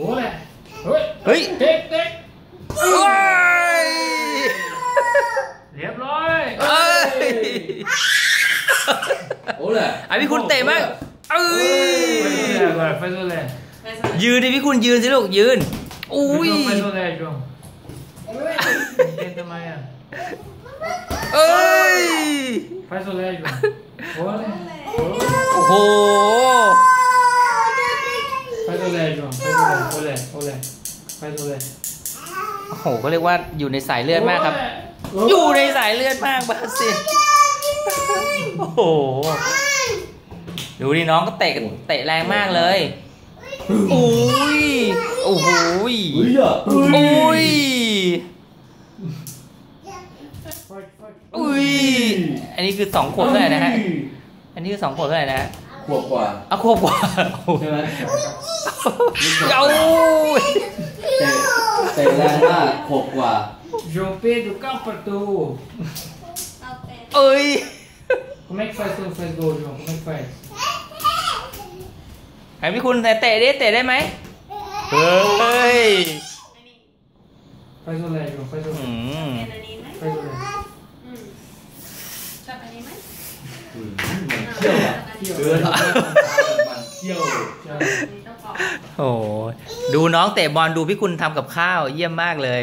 Ole! Oj! เฮ้ย Tek, tek! เอ้ย Reblaget! เอ้ย Ole! อะพี่คุณเตะมากเอ้ย Faz o agora, faz o Lé. ยืนดิพี่คุณยืนสิลูกยืนอุ้ย João, faz o Lé, João. Tenta amanhã. เอ้ย Faz o Lé, João. Ole! โอ้โห Faz o Lé, João. Faz o Lé. Olé, olé. Faz o Lé. โอ้โหก็เรียกว่าอยู่ในสายเลือดมากครับ Olé. อยู่ในสายเลือดมากบาสเซลโอ้โหดูดิน้องก็เตะเตะแรงมากเลยอุ้ยโอ้โหย Uja! อุ้ย Forte, forte. อุ้ย อันนี้คือสองขวบเท่าไหร่นะฮะ อันนี้คือสองขวบเท่าไหร่นะฮะ ขวบกว่าเอาขวบกว่าโอ้โหใช่ไหมเอาเตะเตะแรงมากขวบกว่า João Pedro, Campato. เอ้ย Como é que faz quando faz gol, João? Como é que faz? ไหนพี่คุณเตะเตะดิเตะได้ไหมเฮ้ย Faz o Lé, João. Faz o อื Lé. มเป็นอันนี้ไหม Faz o Lé. อืมชอบอันนี้ไหม เที่ยวอะเดินทำให้มันตามันเที่ยว Tchau. อันนี้ต้องปอกโอ้โหดูน้องเตะบอลดูพี่คุณทำกับข้าวเยี่ยมมากเลย